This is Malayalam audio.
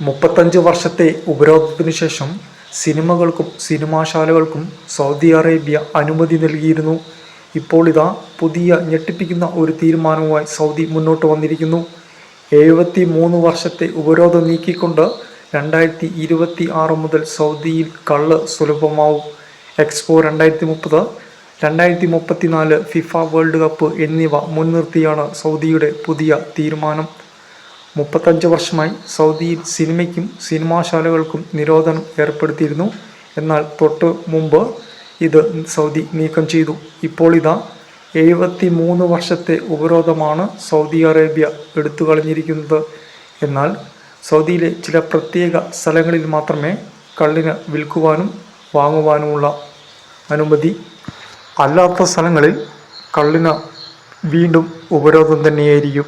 മുപ്പത്തഞ്ച് വർഷത്തെ ഉപരോധത്തിനു ശേഷം സിനിമകൾക്കും സിനിമാശാലകൾക്കും സൗദി അറേബ്യ അനുമതി നൽകിയിരുന്നു. ഇപ്പോൾ ഇതാ പുതിയ ഞെട്ടിപ്പിക്കുന്ന ഒരു തീരുമാനവുമായി സൗദി മുന്നോട്ട് വന്നിരിക്കുന്നു. എഴുപത്തി മൂന്ന് വർഷത്തെ ഉപരോധം നീക്കിക്കൊണ്ട് രണ്ടായിരത്തി ഇരുപത്തി ആറ് മുതൽ സൗദിയിൽ കള്ള് സുലഭമാവും. എക്സ്പോ രണ്ടായിരത്തി മുപ്പത് രണ്ടായിരത്തി മുപ്പത്തിനാല് ഫിഫ വേൾഡ് കപ്പ് എന്നിവ മുൻനിർത്തിയാണ് സൗദിയുടെ പുതിയ തീരുമാനം. മുപ്പത്തഞ്ച് വർഷമായി സൗദിയിൽ സിനിമയ്ക്കും സിനിമാശാലകൾക്കും നിരോധനം ഏർപ്പെടുത്തിയിരുന്നു. എന്നാൽ തൊട്ട് മുമ്പ് ഇത് സൗദി നീക്കം ചെയ്തു. ഇപ്പോൾ ഇതാ എഴുപത്തി മൂന്ന് വർഷത്തെ ഉപരോധമാണ് സൗദി അറേബ്യ എടുത്തു കളഞ്ഞിരിക്കുന്നത് എന്നാൽ സൗദിയിലെ ചില പ്രത്യേക സ്ഥലങ്ങളിൽ മാത്രമേ കള്ളിന് വിൽക്കുവാനും വാങ്ങുവാനുമുള്ള അനുമതി അല്ലാത്ത സ്ഥലങ്ങളിൽ കള്ളിന് വീണ്ടും ഉപരോധം തന്നെയായിരിക്കും.